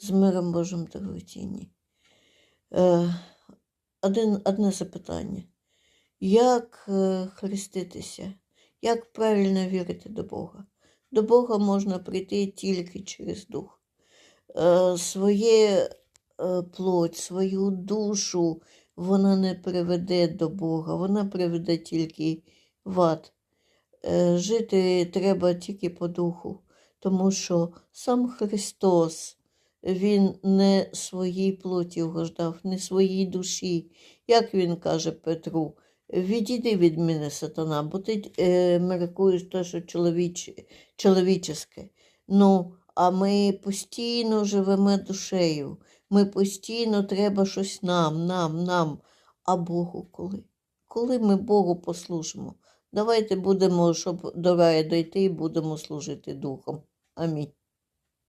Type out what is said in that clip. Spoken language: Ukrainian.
з миром Божим дорогоцінні. Е, один, одне запитання. Як е, хреститися? Як правильно вірити до Бога? До Бога можна прийти тільки через Дух. Е, своє плоть, свою душу вона не приведе до Бога, вона приведе тільки в ад. Жити треба тільки по духу, тому що сам Христос, Він не своїй плоті угождав, не своїй душі. Як він каже Петру, відійди від мене, сатана, бо ти е, міркуєш те, що чоловіч, чоловіческе. Ну, а ми постійно живемо душею. Ми постійно треба щось нам, нам, нам. А Богу коли? Коли ми Богу послужимо? Давайте будемо, щоб до раю дойти, і будемо служити Духом. Амінь.